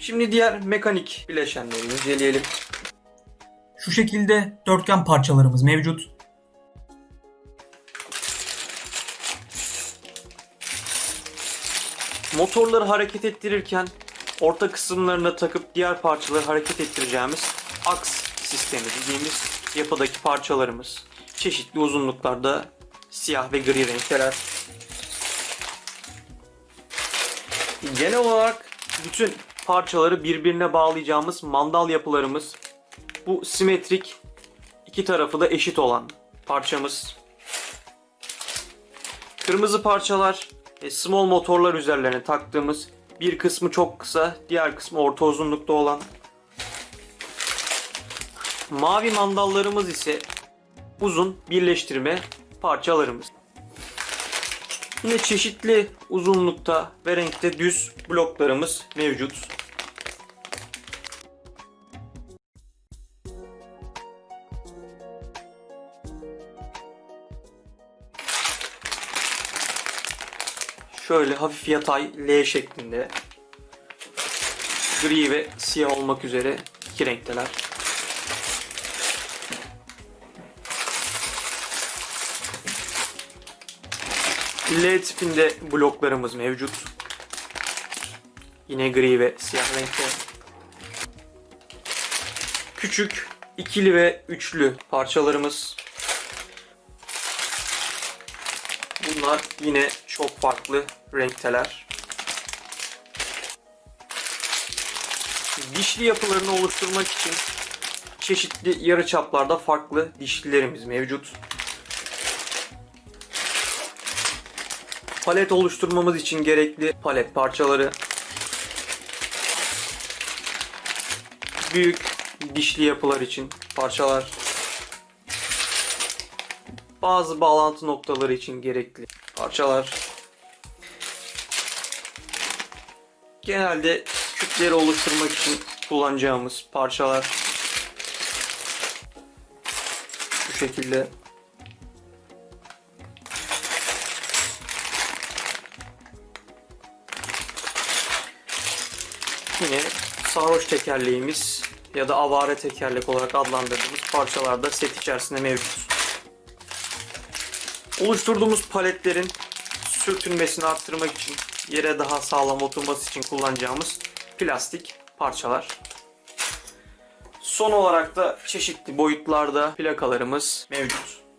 Şimdi diğer mekanik bileşenleri inceleyelim. Şu şekilde dörtgen parçalarımız mevcut. Motorları hareket ettirirken orta kısımlarına takıp diğer parçaları hareket ettireceğimiz aks sistemi dediğimiz yapıdaki parçalarımız. Çeşitli uzunluklarda siyah ve gri renkler. Genel olarak bütün parçaları birbirine bağlayacağımız mandal yapılarımız bu simetrik iki tarafı da eşit olan parçamız. Kırmızı parçalar e, small motorlar üzerlerine taktığımız bir kısmı çok kısa, diğer kısmı orta uzunlukta olan. Mavi mandallarımız ise uzun birleştirme parçalarımız. Yine çeşitli uzunlukta ve renkte düz bloklarımız mevcut. Şöyle hafif yatay L şeklinde. Gri ve siyah olmak üzere iki renkteler. L tipinde bloklarımız mevcut. Yine gri ve siyah renkte. Küçük ikili ve üçlü parçalarımız. Bunlar yine çok farklı renkteler. Dişli yapılarını oluşturmak için çeşitli yarıçaplarda farklı dişlilerimiz mevcut. Palet oluşturmamız için gerekli palet parçaları. Büyük dişli yapılar için parçalar. Bazı bağlantı noktaları için gerekli parçalar. Genelde küpleri oluşturmak için kullanacağımız parçalar. Bu şekilde. Yine sarhoş tekerleğimiz ya da avare tekerlek olarak adlandırdığımız parçalar da set içerisinde mevcut. Oluşturduğumuz paletlerin sürtünmesini arttırmak için yere daha sağlam oturması için kullanacağımız plastik parçalar. Son olarak da çeşitli boyutlarda plakalarımız mevcut.